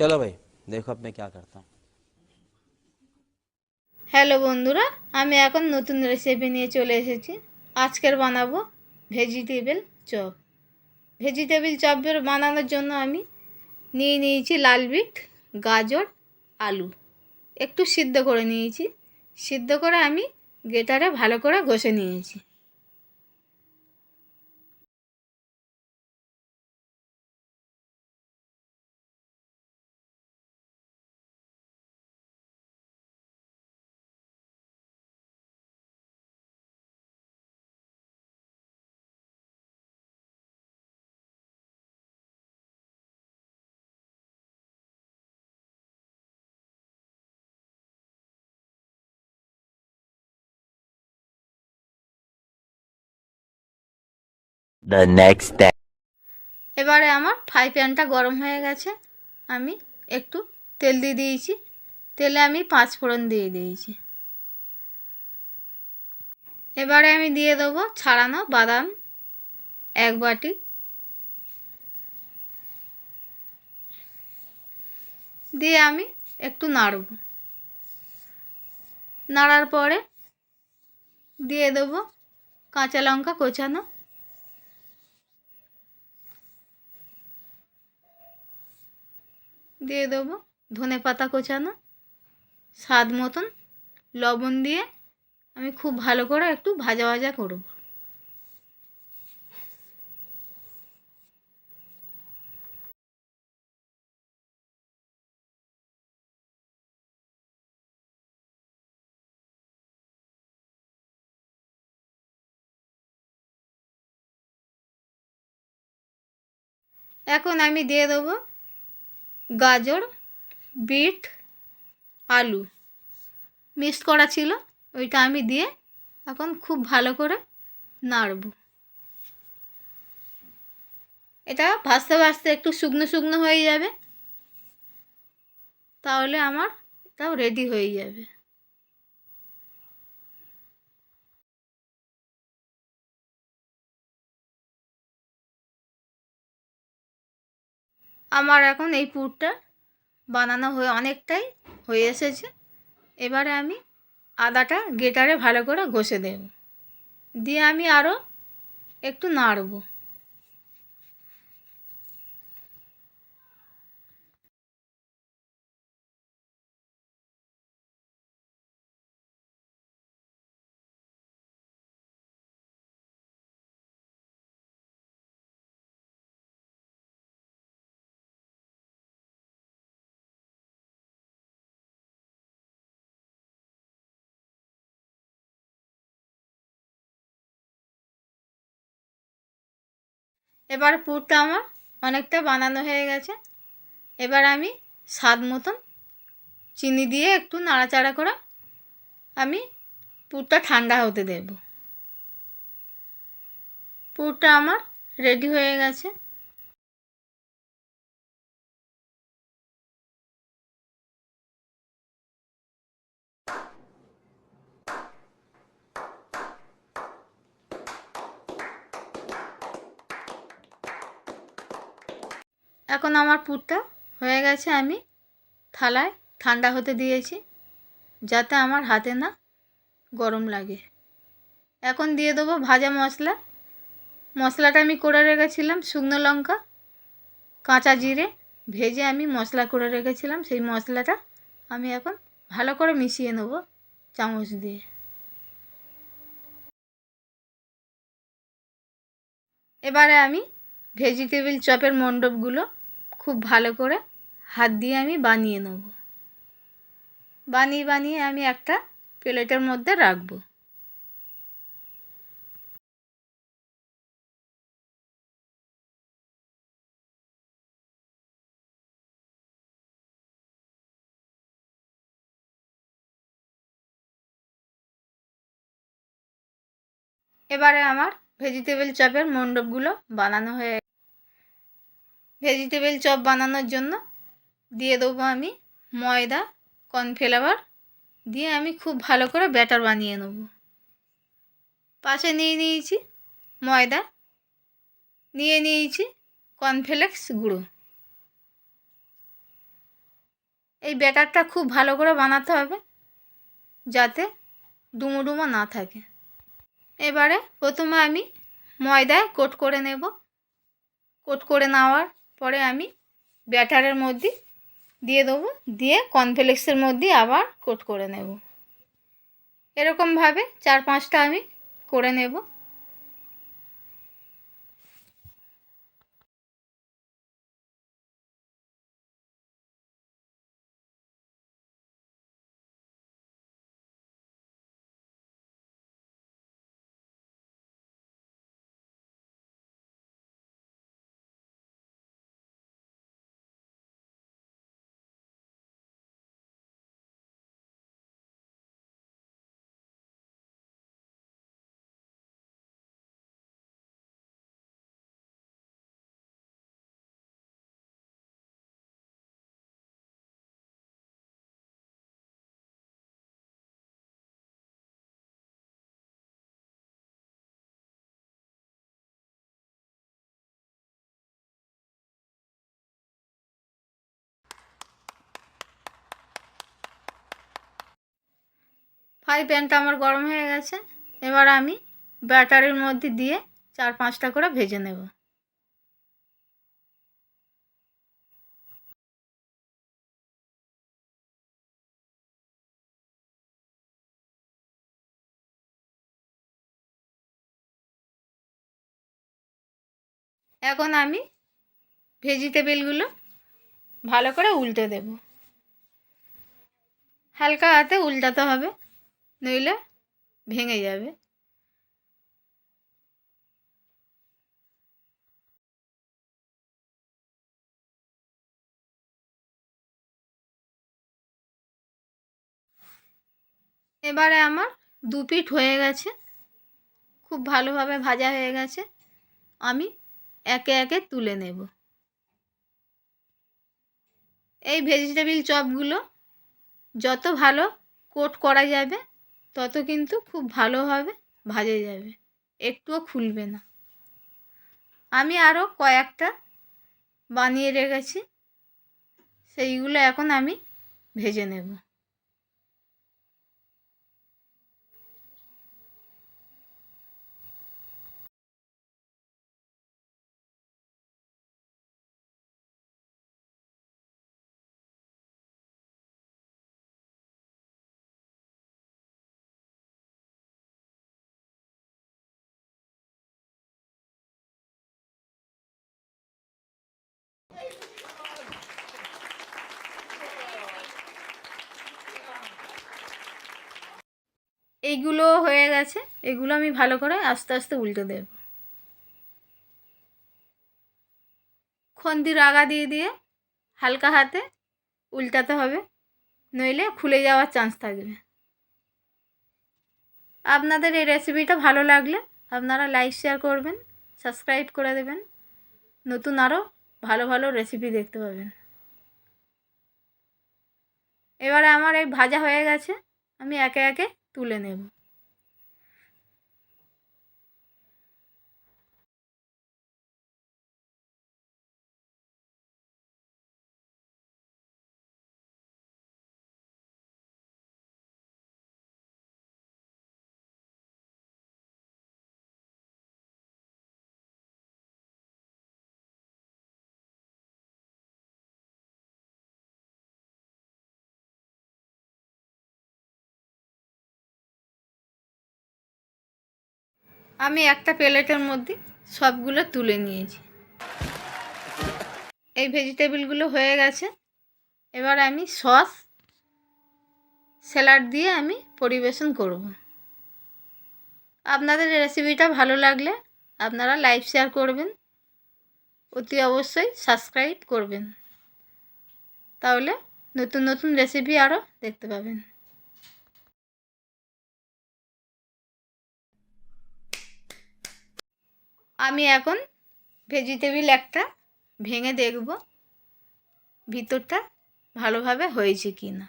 চলো ভাই দেখো আপনি ক্যা করতাম হ্যালো বন্ধুরা, আমি এখন নতুন রেসিপি নিয়ে চলে এসেছি। আজকের বানাবো ভেজিটেবল চপ ভেজিটেবল চপের বানানোর জন্য আমি নিয়ে নিয়েছি লাল বিট, গাজর, আলু। একটু সিদ্ধ করে নিয়েছি। সিদ্ধ করে আমি গেটারে ভালো করে ঘষে নিয়েছি। The next. এবারে আমার ফ্রাই প্যানটা গরম হয়ে গেছে। আমি একটু তেল দিয়ে দিয়েছি। তেলে আমি পাঁচ ফোড়ন দিয়ে দিয়েছি। এবারে আমি দিয়ে দেবো ছাড়ানো বাদাম এক বাটি। দিয়ে আমি একটু নাড়ব। নাড়ার পরে দিয়ে দেবো কাঁচা লঙ্কা কোচানো দিয়ে দেবো। ধনে পাতা কোচানো, স্বাদ মতন লবণ দিয়ে আমি খুব ভালো করে একটু ভাজা ভাজা করব। এখন আমি দিয়ে দেবো গাজর, বিট, আলু। মিক্সড করা ছিল, ওইটা আমি দিয়ে এখন খুব ভালো করে নাড়ব। এটা ভাজতে ভাজতে একটু শুকনো শুকনো হয়ে যাবে, তাহলে আমার এটাও রেডি হয়ে যাবে। আমার এখন এই পুরটা বানানো হয়ে অনেকটাই হয়ে এসেছে। এবারে আমি আদাটা গেটারে ভালো করে ঘষে দেব। দিয়ে আমি আরও একটু নাড়ব। এবার পুরটা আমার অনেকটা বানানো হয়ে গেছে। এবার আমি স্বাদ মতন চিনি দিয়ে একটু নাড়াচাড়া করে আমি পুরটা ঠান্ডা হতে দেব। পুরটা আমার রেডি হয়ে গেছে। এখন আমার পুরটা হয়ে গেছে আমি থালায় ঠান্ডা হতে দিয়েছি, যাতে আমার হাতে না গরম লাগে। এখন দিয়ে দেবো ভাজা মশলা। মশলাটা আমি করে রেখেছিলাম শুকনো লঙ্কা, কাঁচা জিরে, ভেজে আমি মশলা করে রেখেছিলাম। সেই মশলাটা আমি এখন ভালো করে মিশিয়ে নেব চামচ দিয়ে। এবারে আমি ভেজিটেবিল চপের মণ্ডপগুলো খুব ভালো করে হাত দিয়ে আমি বানিয়ে নেব। বানিয়ে বানিয়ে আমি একটা প্লেটের মধ্যে রাখব। এবারে আমার ভেজিটেবল চপের মণ্ডপগুলো বানানো হয়ে ভেজিটেবল চপ বানানোর জন্য দিয়ে দেবো আমি ময়দা কর্নফ্লাওয়ার দিয়ে আমি খুব ভালো করে ব্যাটার বানিয়ে নেব। পাশে নিয়ে নিয়েছি ময়দা, নিয়ে নিয়েছি কর্নফ্লেক্স গুঁড়ো। এই ব্যাটারটা খুব ভালো করে বানাতে হবে যাতে ডুমো ডুমো না থাকে। এবারে প্রথমে আমি ময়দায় কোট করে নেব। কোট করে নেওয়ার পরে আমি ব্যাটারের মধ্যে দিয়ে দেবো, দিয়ে কর্নফ্লেক্সের মধ্যে আবার কোট করে নেব। এরকমভাবে চার পাঁচটা আমি করে নেব। ফ্রাই প্যানটা আমার গরম হয়ে গেছে। এবার আমি ব্যাটারের মধ্যে দিয়ে চার পাঁচটা করে ভেজে নেব। এখন আমি ভেজিটেবিলগুলো ভালো করে উল্টে দেব। হালকা হাতে উল্টাতে হবে। নইলে ভেঙে যাবে। এবারে আমার দু পিঠ হয়ে গেছে। খুব ভালোভাবে ভাজা হয়ে গেছে। আমি একে একে তুলে নেব। এই ভেজিটেবিল চপগুলো যত ভালো কোট করা যাবে তত কিন্তু খুব ভালোভাবে ভাজে যাবে। একটুও খুলবে না। আমি আরও কয়েকটা বানিয়ে রেখেছি, সেইগুলো এখন আমি ভেজে নেব। এইগুলো হয়ে গেছে। এগুলো আমি ভালো করে আস্তে আস্তে উল্টে দেব। খন্দির আগা দিয়ে দিয়ে হালকা হাতে উল্টাতে হবে, নইলে খুলে যাওয়ার চান্স থাকবে। আপনাদের এই রেসিপিটা ভালো লাগলে আপনারা লাইক শেয়ার করবেন সাবস্ক্রাইব করে দেবেন। নতুন আরও ভালো ভালো রেসিপি দেখতে পাবেন। এবারে আমার এই ভাজা হয়ে গেছে, আমি একে একে তুলে নেব। আমি একটা প্লেটের মধ্যে সবগুলো তুলে নিয়েছি। এই ভেজিটেবিলগুলো হয়ে গেছে। এবার আমি সস, স্যালাড দিয়ে আমি পরিবেশন করব। আপনাদের রেসিপিটা ভালো লাগলে আপনারা লাইক, শেয়ার করবেন। অতি অবশ্যই সাবস্ক্রাইব করবেন। তাহলে নতুন নতুন রেসিপি আরও দেখতে পাবেন। আমি এখন ভেজিটেবিল একটা ভেঙে দেখব ভিতরটা ভালোভাবে হয়েছে কি না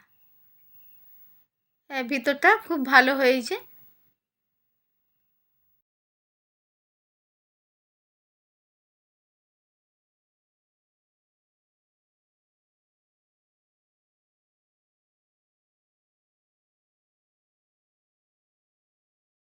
হ্যাঁ ভিতরটা খুব ভালো হয়েছে।